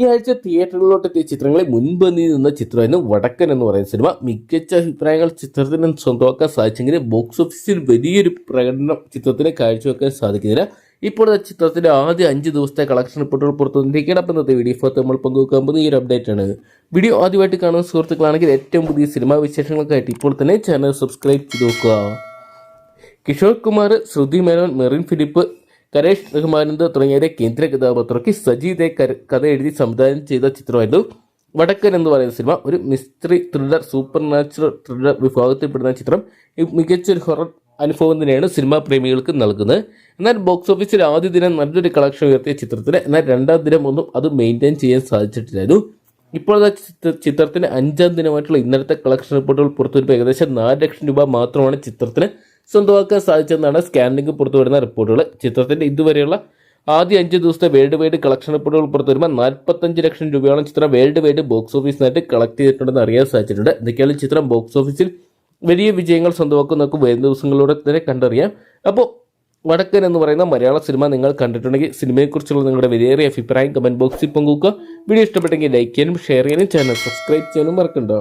ഈ ആഴ്ച തിയേറ്ററുകളിലോട്ട് എത്തിയ ചിത്രങ്ങളിൽ മുൻപന്തി നിന്ന ചിത്രമായിരുന്നു വടക്കൻ എന്ന് പറയുന്ന സിനിമ. മികച്ച അഭിപ്രായങ്ങൾ ചിത്രത്തിന് സ്വന്തമാക്കാൻ സാധിച്ചെങ്കിലും ബോക്സ് ഓഫീസിൽ വലിയൊരു പ്രകടനം ചിത്രത്തിന് കാഴ്ചവെക്കാൻ സാധിക്കുന്നില്ല. ഇപ്പോൾ ചിത്രത്തിന്റെ ആദ്യ അഞ്ച് ദിവസത്തെ കളക്ഷൻ റിപ്പോർട്ടുകൾ പുറത്തുവന്നിരിക്കുകയാണ്. അപ്പം ഇന്നത്തെ വീഡിയോ ഫോട്ടോ നമ്മൾ പങ്കുവെക്കാൻ പോകുന്ന ഈ ഒരു അപ്ഡേറ്റ് ആണ്. വീഡിയോ ആദ്യമായിട്ട് കാണുന്ന സുഹൃത്തുക്കളാണെങ്കിൽ ഏറ്റവും പുതിയ സിനിമാ വിശേഷങ്ങൾക്കായിട്ട് ഇപ്പോൾ തന്നെ ചാനൽ സബ്സ്ക്രൈബ് ചെയ്ത് നോക്കുക. കിഷോർ കുമാർ ശ്രുതി മേനോൻ മെറിൻ ഫിലിപ്പ് കരേഷ് റഹ്മാനന്ദ് തുടങ്ങിയവരെ കേന്ദ്ര കഥാപാത്രമാക്കി സജീദെ കഥ എഴുതി സംവിധാനം ചെയ്ത ചിത്രമായിരുന്നു വടക്കൻ എന്ന് പറയുന്ന സിനിമ. ഒരു mystery thriller supernatural thriller വിഭാഗത്തിൽപ്പെടുന്ന ചിത്രം. മികച്ചൊരു ഹൊറർ അനുഭവം തന്നെയാണ് സിനിമാ പ്രേമികൾക്ക് നൽകുന്നത്. എന്നാൽ ബോക്സ് ഓഫീസിൽ ആദ്യ ദിനം നല്ലൊരു കളക്ഷൻ ഉയർത്തിയ ചിത്രത്തിന് എന്നാൽ രണ്ടാം ദിനം ഒന്നും അത് മെയിന്റെയിൻ ചെയ്യാൻ സാധിച്ചിട്ടില്ലായിരുന്നു. ഇപ്പോൾ ചിത്രത്തിന് അഞ്ചാം ദിനമായിട്ടുള്ള ഇന്നലത്തെ കളക്ഷൻ റിപ്പോർട്ടുകൾ പുറത്തുവരുമ്പോൾ ഏകദേശം നാല് ലക്ഷം രൂപ മാത്രമാണ് ചിത്രത്തിന് സ്വന്തമാക്കാൻ സാധിച്ചതെന്നാണ് സ്കാനിംഗ് പുറത്തുവരുന്ന റിപ്പോർട്ടുകൾ. ചിത്രത്തിന്റെ ഇതുവരെയുള്ള ആദ്യ അഞ്ച് ദിവസത്തെ വേൾഡ് വൈഡ് കളക്ഷൻ റിപ്പോർട്ടുകൾ പുറത്തു വരുമ്പോൾ നാൽപ്പത്തഞ്ച് ലക്ഷം രൂപയോളം ചിത്രം വേൾഡ് വൈഡ് ബോക്സ് ഓഫീസിനായിട്ട് കളക്ട് ചെയ്തിട്ടുണ്ടെന്ന് അറിയാൻ സാധിച്ചിട്ടുണ്ട്. എന്തൊക്കെയാണ് ചിത്രം ബോക്സ് ഓഫീസിൽ വലിയ വിജയങ്ങൾ സ്വന്തമാക്കും നമുക്ക് വരും ദിവസങ്ങളിലൂടെ തന്നെ കണ്ടറിയാം. അപ്പോൾ വടക്കൻ എന്ന് പറയുന്ന മലയാള സിനിമ നിങ്ങൾ കണ്ടിട്ടുണ്ടെങ്കിൽ സിനിമയെക്കുറിച്ചുള്ള നിങ്ങളുടെ വിലയേറിയ അഭിപ്രായം കമന്റ് ബോക്സിൽ പങ്കുവെക്കുക. വീഡിയോ ഇഷ്ടപ്പെട്ടെങ്കിൽ ലൈക്ക് ചെയ്യാനും ഷെയർ ചെയ്യാനും ചാനൽ സബ്സ്ക്രൈബ് ചെയ്യാനും മറക്കണ്ടോ.